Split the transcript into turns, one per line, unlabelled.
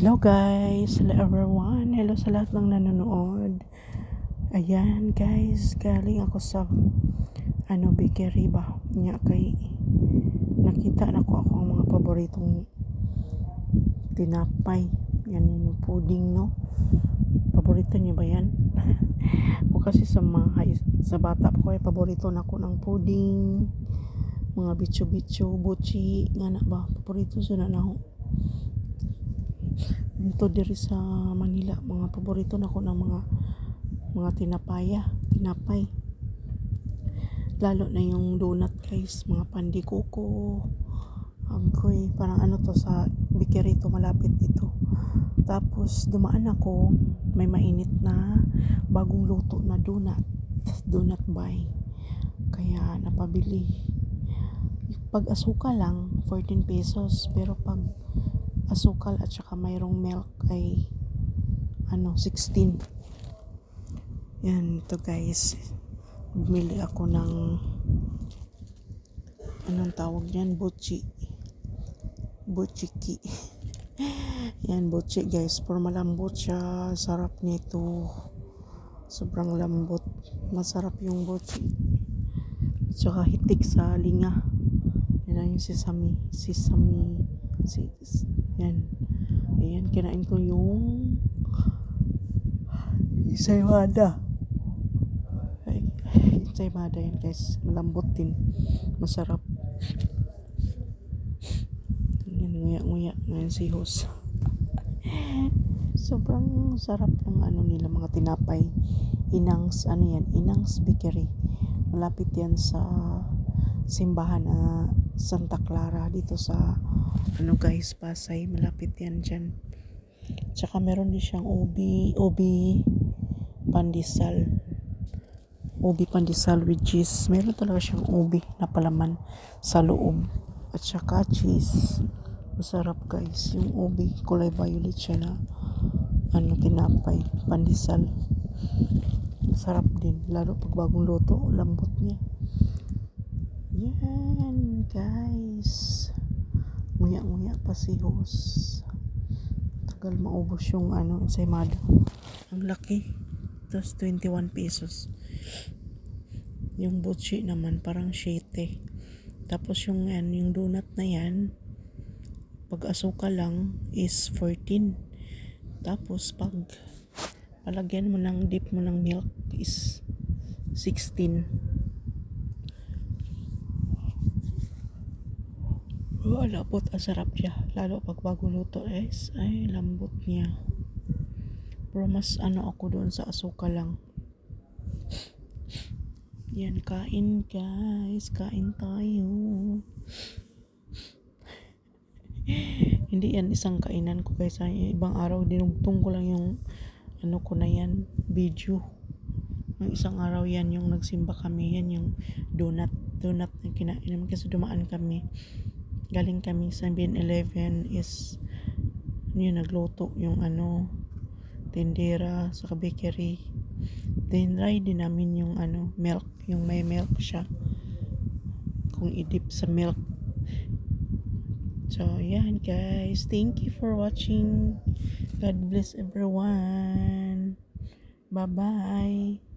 Hello guys, hello everyone, hello sa lahat ng nanonood. Ayan guys, galing ako sa ano bakery ba niya kay nakita na ko ako ang mga paboritong tinapay. Yan yung pudding no. Paborito niyo ba yan? o kasi sa mga sa bata ko ay paborito na ko ng pudding mga bitso-bitso, buchi, nga na ba, paborito sa na ako dito diri sa Manila mga paborito na ko ng mga mga tinapaya tinapay. Lalo na yung donut guys mga pandikoko agkoy parang ano to sa bakery malapit dito. Tapos dumaan ako may mainit na bagong luto na donut donut buy kaya napabili. Pag asuka lang 14 pesos. Pero pag asukal at saka mayroong milk ay ano 16 yan ito guys. Bumili ako ng anong tawag yan buchi. Buchiki. Yan buchi guys. Pero malambot siya. Sarap nito. Sobrang lambot. Masarap yung buchi. At saka hitik sa linga. Yan ang yung sesame sesame si, yan. Ayan kinain ko yung isaymada ay isaymada yan guys. Malambot din. Masarap. Yan nguya nguya ngayon si host sobrang sarap ng ano nila mga tinapay. Inangs ano yan? Inangs bakery. Malapit yan sa simbahan na Santa Clara dito sa ano guys Pasay. Malapit yan dyan. Tsaka meron din siyang ubi ubi pandesal. Ubi pandesal with cheese. Meron talaga siyang ubi na palaman sa loob. At saka cheese. Masarap guys yung ubi. Kulay violet siya na ano tinapay. Pandesal. Sarap din. Lalo pag bagong luto lambot niya yan guys. Nguya nguya pa si host tagal maubos yung ano ensaymada ang laki. Tapos 21 pesos. Yung buchi naman parang 7 tapos yung ano, yung donut na yan pag asuka lang is 14 tapos pag palagyan mo ng dip mo ng milk is 16 Lambot ang sarap siya. Lalo pag bago luto guys. Ay, lambot niya. Pero mas ano ako doon sa asuka lang. Yan, kain guys. Kain tayo. Hindi yan isang kainan ko guys. Ay, ibang araw, dinugtong ko lang yung ano ko na yan, video. Yung isang araw yan, yung nagsimba kami. Yan yung donut. Donut na kinainom kasi dumaan kami galing kami sa 7-Eleven is yun nagluto yung ano tindera sa bakery. Then try din namin yung ano milk yung may milk siya. Kung idip sa milk. So yan guys. Thank you for watching. God bless everyone. Bye bye